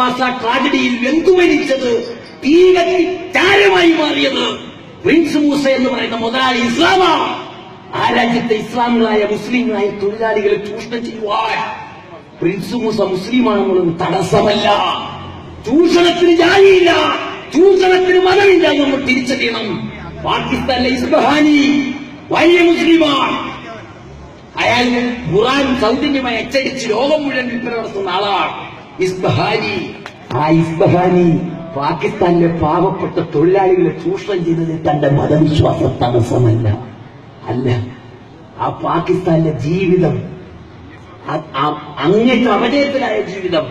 Plaza ട്രാജഡിയിൽ വെന്തുമരിച്ചത് മരിച്ചത് ചാരമായി മാറിയത് Prince Musa എന്ന് പറയുന്ന മുതലാളി ഇസ്ലാമാണ്. ആ രാജ്യത്തെ ഇസ്ലാമികളായ മുസ്ലിങ്ങളായ തൊഴിലാളികളെ ചൂഷണം ചെയ്യുവാൻ പ്രിൻസ് മൂസ മുസ്ലിമാണെന്നുള്ളത് തടസ്സമല്ല. ചൂഷണത്തിന് ജാതിയില്ല ചൂഷണത്തിന് മതമില്ല നമ്മൾ തിരിച്ചറിയണം. പാകിസ്ഥാനിലെ ഇസ്ബഹാനി വലിയ മുസ്ലിമാണ്. അയാൾ ഖുറാൻ സൗജന്യമായി അച്ചടിച്ച് ലോകം മുഴുവൻ വിൽപ്പന നടത്തുന്ന ആളാണ്. ഇസ്ബഹാനി. ആ ഇസ്ബഹാനി പാകിസ്ഥാനിലെ പാവപ്പെട്ട തൊഴിലാളികളെ ചൂഷണം ചെയ്തത് തന്റെ മതവിശ്വാസ തടസ്സമല്ല. അല്ല ആ പാകിസ്ഥാനിലെ ജീവിതം അങ്ങേറ്റ അപജയത്തിലായ ജീവിതം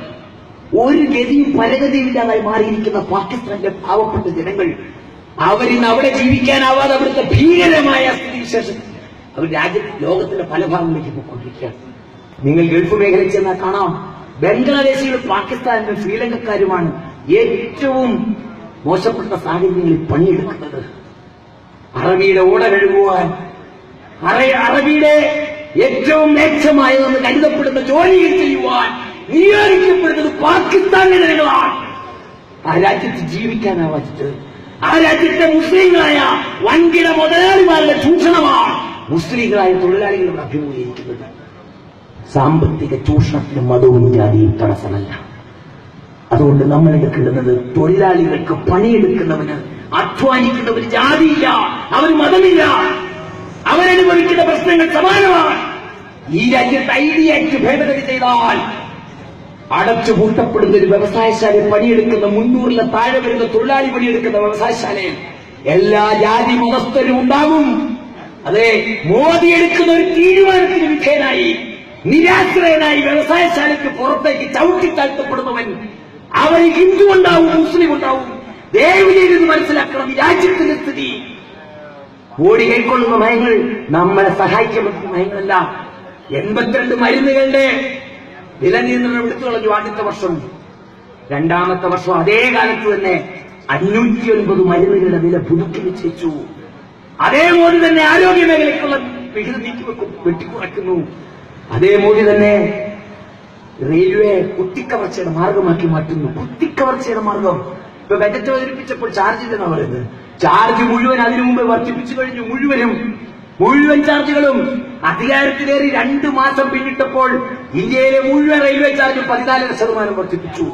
ഒരു ഗതിയും പരഗതിയും ഇല്ലാതായി മാറിയിരിക്കുന്ന പാകിസ്ഥാനിലെ പാവപ്പെട്ട ജനങ്ങൾ അവരിന്ന് അവിടെ ജീവിക്കാനാവാതെ അവിടുത്തെ ഭീകരമായ സ്ഥിതിവിശേഷം അവർ രാജ്യത്ത് ലോകത്തിന്റെ പല ഭാഗങ്ങളിലേക്ക് പോയിക്കൊണ്ടിരിക്കുകയാണ്. നിങ്ങൾ ഗൾഫ് മേഖലയിൽ ചെന്നാൽ കാണാം. ബംഗ്ലാദേശികളും പാകിസ്ഥാനിലും ശ്രീലങ്കക്കാരുമാണ് ഏറ്റവും മോശപ്പെട്ട സാഹചര്യങ്ങളിൽ പണിയെടുക്കുന്നത്. അറബിയുടെ ഓട കഴുകുവാൻ അറ- അറബിയുടെ ഏറ്റവും മേക്ഷമായതെന്ന് കരുതപ്പെടുന്ന ജോലിയിൽ ചെയ്യുവാൻ നിയോഗിക്കപ്പെടുന്നത് പാകിസ്ഥാനിലെ ജനങ്ങളാണ്. ആ രാജ്യത്ത് ജീവിക്കാനാവാത്തത് ആ രാജ്യത്തെ മുസ്ലിങ്ങളായ വൻകിട മുതലാളിമാരുടെ ചൂഷണമാണ് മുസ്ലിങ്ങളായ തൊഴിലാളികളുടെ അഭിമുഖീകരിക്കുന്നത്. സാമ്പത്തിക ചൂഷണത്തിനും മതവും ജാതിയും തടസ്സമല്ല. അതുകൊണ്ട് നമ്മൾ എടുക്കേണ്ടത് തൊഴിലാളികൾക്ക് പണിയെടുക്കുന്നവന് അധ്വാനിക്കുന്നവന് ജാതിയില്ല അവന് മതമില്ല. അവരനുഭവിക്കുന്ന പ്രശ്നങ്ങൾ സമാനമാണ്. ഈ രാജ്യത്ത് ഐ ഡി ആക്ട് ഭേദഗതി ചെയ്താൽ അടച്ചു പൂട്ടപ്പെടുന്ന ഒരു വ്യവസായശാലയിൽ പണിയെടുക്കുന്ന മുന്നൂറിലെ താഴെ വരുന്ന തൊഴിലാളി പണിയെടുക്കുന്ന വ്യവസായശാലയിൽ എല്ലാ ജാതി മതസ്ഥരും ഉണ്ടാകും. അതെ മോദി എടുക്കുന്ന ഒരു തീരുമാനത്തിന് വിധേയനായി. നിരാശ്രയനായി വ്യവസായശാലയ്ക്ക് പുറത്തേക്ക് ചവിട്ടി താഴ്ത്തപ്പെടുന്നവൻ അവൻ ഹിന്ദു ഉണ്ടാവും മുസ്ലിം ഉണ്ടാവും. ദേവിലിരുന്ന് മനസ്സിലാക്കണം രാജ്യത്തിന്റെ സ്ഥിതി. ഓടി കൈക്കൊള്ളുന്ന നയങ്ങൾ നമ്മളെ സഹായിക്കുന്ന നയങ്ങളല്ല. എൺപത്തിരണ്ട് മരുന്നുകളുടെ വില നിയന്ത്രണം എടുത്തു കളഞ്ഞു ആദ്യത്തെ വർഷം. രണ്ടാമത്തെ വർഷം അതേ കാലത്ത് തന്നെ അഞ്ഞൂറ്റി ഒൻപത് മരുന്നുകളുടെ വില പുതുക്കി നിശ്ചയിച്ചു. അതേപോലെ തന്നെ ആരോഗ്യ മേഖലയ്ക്കുള്ള വിഹിതം നീക്കിവെക്കും വെട്ടിക്കുറയ്ക്കുന്നു. അതേ മോദി തന്നെ റെയിൽവേ കുത്തിക്കവർച്ചയുടെ മാർഗമാക്കി മാറ്റുന്നു. കുത്തിക്കവർച്ചയുടെ മാർഗം. ഇപ്പൊ ബജറ്റ് അവതരിപ്പിച്ചപ്പോൾ ചാർജ് ഇല്ലെന്നാ പറയുന്നത്? ചാർജ് മുഴുവൻ അതിനു മുമ്പ് വർദ്ധിപ്പിച്ചു കഴിഞ്ഞു മുഴുവനും. മുഴുവൻ ചാർജുകളും അധികാരത്തിലേറി രണ്ടു മാസം പിന്നിട്ടപ്പോൾ ഇന്ത്യയിലെ മുഴുവൻ റെയിൽവേ ചാർജ് പതിനാലര ശതമാനം വർദ്ധിപ്പിച്ചു.